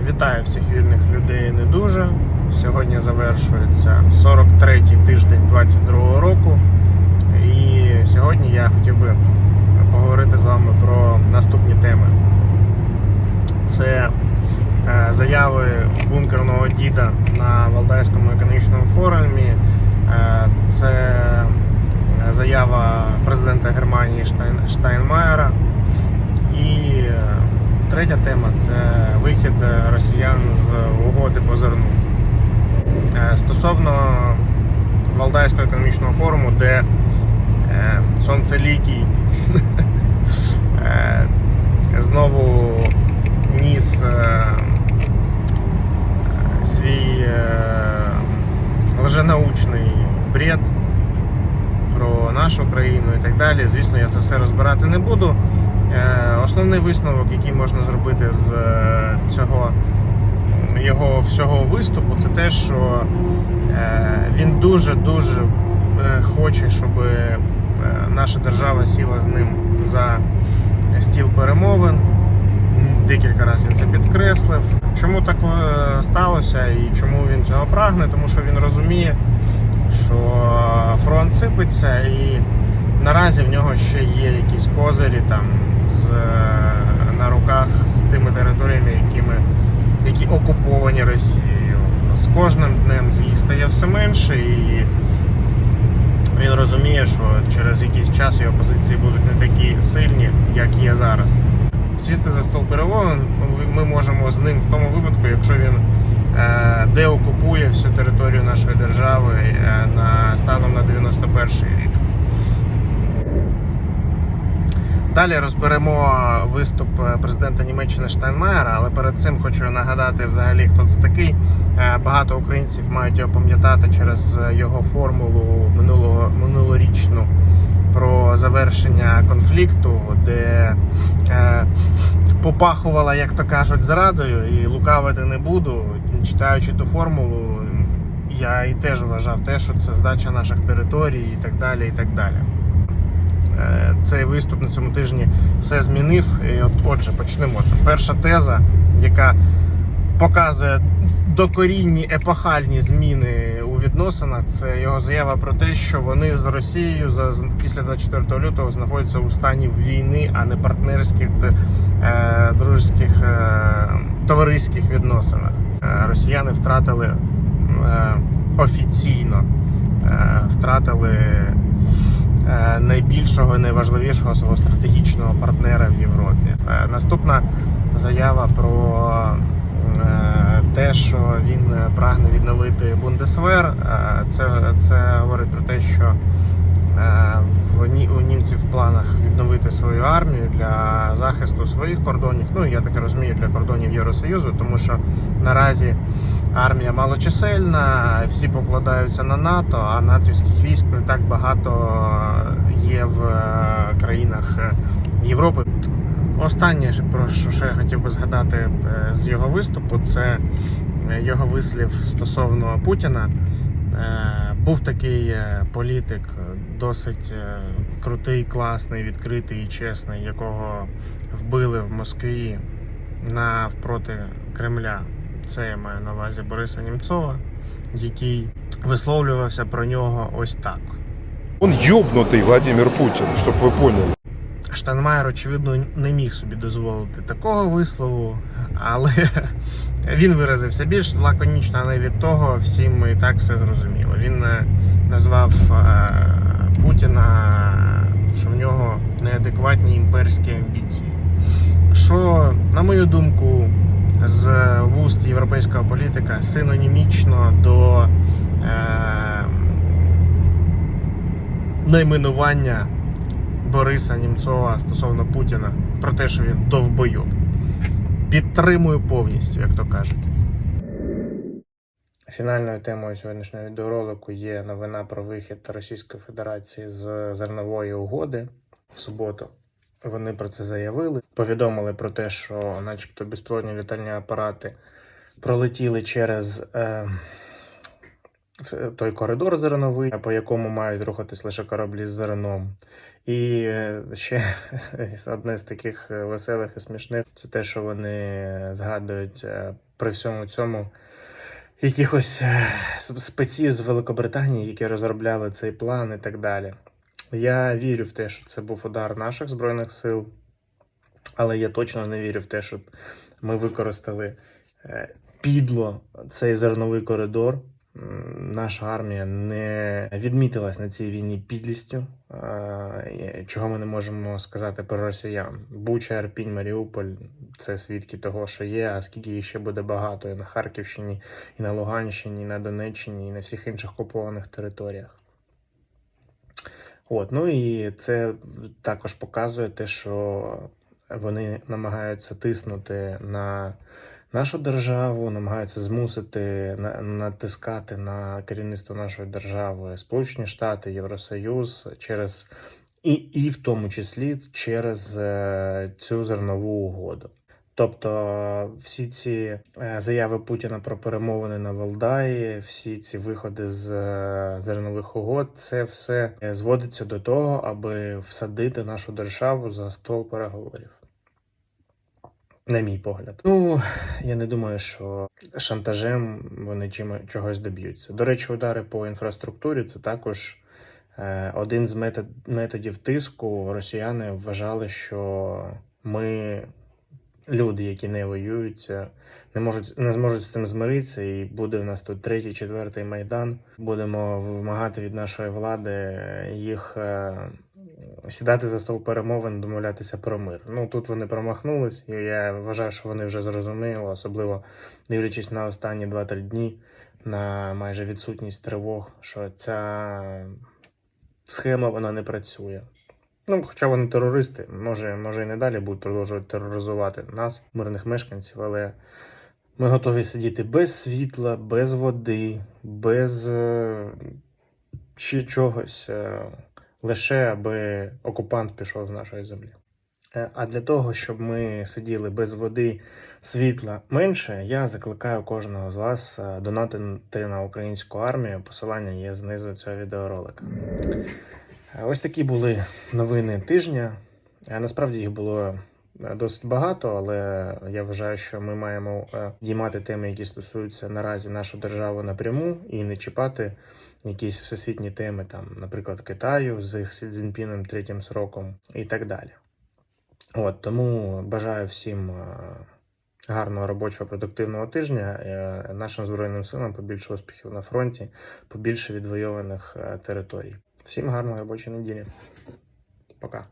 Вітаю всіх вільних людей не дуже. Сьогодні завершується 43-й тиждень 22-го року. І сьогодні я хотів би поговорити з вами про наступні теми. Це е, заяви бункерного діда на Валдайському економічному форумі. Е, Це заява президента Германії Штайн- Штайнмаєра. І е, третя тема це вихід е, росіян з угоди по зерну. Е, Стосовно Валдайського економічного форуму, де е, сонцелікий знову ніс свій лженаучний бред про нашу країну і так далі. Звісно, я це все розбирати не буду. Е, Основний висновок, який можна зробити з е, цього його всього виступу, це те, що е, він дуже-дуже хоче, щоб наша держава сіла з ним за стіл перемовин. Декілька разів він це підкреслив. Чому так сталося і чому він цього прагне? Тому що він розуміє, що фронт сипеться, і наразі в нього ще є якісь козирі там е, на руках з тими територіями, якими, які окуповані Росією. З кожним днем їх стає все менше, і він розуміє, що через якийсь час його позиції будуть не такі сильні, як є зараз. Сісти за стол перемовин ми можемо з ним в тому випадку, якщо він е, деокупує всю територію нашої держави е, на станом на 91 Далі розберемо виступ е, президента Німеччини Штайнмаєра, але перед цим хочу нагадати взагалі, хто це такий. Е, Багато українців мають його пам'ятати через е, його формулу минулого минулорічну про завершення конфлікту, де е, попахувала, як то кажуть, зрадою, і лукавити не буду. Читаючи ту формулу, я і теж вважав те, що це здача наших територій і так далі. і так далі. Е, Цей виступ на цьому тижні все змінив. І от, отже, почнемо. Перша теза, яка показує докорінні епохальні зміни у відносинах, це його заява про те, що вони з Росією за після 24 лютого знаходяться у стані війни, а не партнерських е, дружських е, товариських відносинах. Росіяни втратили офіційно втратили найбільшого і найважливішого свого стратегічного партнера в Європі. Е, Наступна заява про е, те, що він е, прагне відновити Бундесвер. Е, Це, це говорить про те, що е, у німців в планах відновити свою армію для захисту своїх кордонів. Ну я так розумію, для кордонів Євросоюзу, тому що наразі армія малочисельна, всі покладаються на НАТО, а натівських військ не так багато є в е, країнах е, Європи. Останнє, про що я хотів би згадати е, з його виступу, це е, його вислів стосовно Путіна. Е, Був такий е, політик, е, досить е, крутий, класний, відкритий і чесний, якого вбили в Москві навпроти Кремля. Це я маю на увазі Бориса Німцова, який висловлювався про нього ось так. Он ёбнутый Владимир Путин, чтобы вы поняли. Штайнмаєр, очевидно, не міг собі дозволити такого вислову, але він виразився більш лаконічно, але від того всім ми і так все зрозуміло. Він е, назвав е, Путіна, що в нього неадекватні імперські амбіції. Що, на мою думку, з вуст європейського політика синонімічно до е, найменування Бориса Німцова стосовно Путіна про те, що він довбойоб. Підтримую повністю, як то кажуть. Фінальною темою сьогоднішнього відеоролику є новина про вихід Російської Федерації з зернової угоди в суботу. Вони про це заявили. Повідомили про те, що, начебто, безпілотні літальні апарати пролетіли через е, той коридор зерновий, по якому мають рухатись лише кораблі з зерном. І е, ще одне з таких е, веселих і смішних це те, що вони згадують е, при всьому цьому якихось е, спеців з Великобританії, які розробляли цей план і так далі. Я вірю в те, що це був удар наших збройних сил, але я точно не вірю в те, що ми використали е, підло цей зерновий коридор. Наша армія не відмітилась на цій війні підлістю, чого ми не можемо сказати про росіян. Буча, Арпінь, Маріуполь це свідки того, що є, а скільки їх ще буде багато і на Харківщині, і на Луганщині, і на Донеччині, і на всіх інших окупованих територіях. От, ну і це також показує те, що вони намагаються тиснути на нашу державу, намагаються змусити на, натискати на керівництво нашої держави Сполучені Штати, Євросоюз через і, і в тому числі через е, цю зернову угоду. Тобто всі ці е, заяви Путіна про перемовини на Валдаї, всі ці виходи з е, зернових угод, це все зводиться до того, аби всадити нашу державу за стол переговорів. На мій погляд. Ну, я не думаю, що шантажем вони чим чогось доб'ються. До речі, удари по інфраструктурі це також е, один з метод, методів тиску. Росіяни вважали, що ми, люди, які не воюють, е, не можуть не зможуть з цим змиритися, і буде в нас тут третій, четвертий майдан. Будемо вимагати від нашої влади їх е, сідати за стол перемовин, домовлятися про мир. Ну тут вони промахнулись, і я вважаю, що вони вже зрозуміли, особливо дивлячись на останні 2-3 дні на майже відсутність тривог, що ця схема вона не працює. Ну, хоча вони терористи, може, може і не далі будуть продовжувати тероризувати нас, мирних мешканців, але ми готові сидіти без світла, без води, без ще чогось, е, лише аби окупант пішов з нашої землі. Е, А для того, щоб ми сиділи без води, світла менше, я закликаю кожного з вас е, донатити на українську армію. Посилання є знизу цього відеоролика. Е, Ось такі були новини тижня. Насправді їх було досить багато, але я вважаю, що ми маємо е, діймати теми, які стосуються наразі нашу державу напряму, і не чіпати якісь всесвітні теми, там, наприклад, Китаю з їх Цзіньпіном третім сроком і так далі. От тому бажаю всім е, гарного робочого продуктивного тижня. е, Нашим збройним силам побільше успіхів на фронті, побільше відвойованих е, територій. Всім гарної робочої неділі. Пока.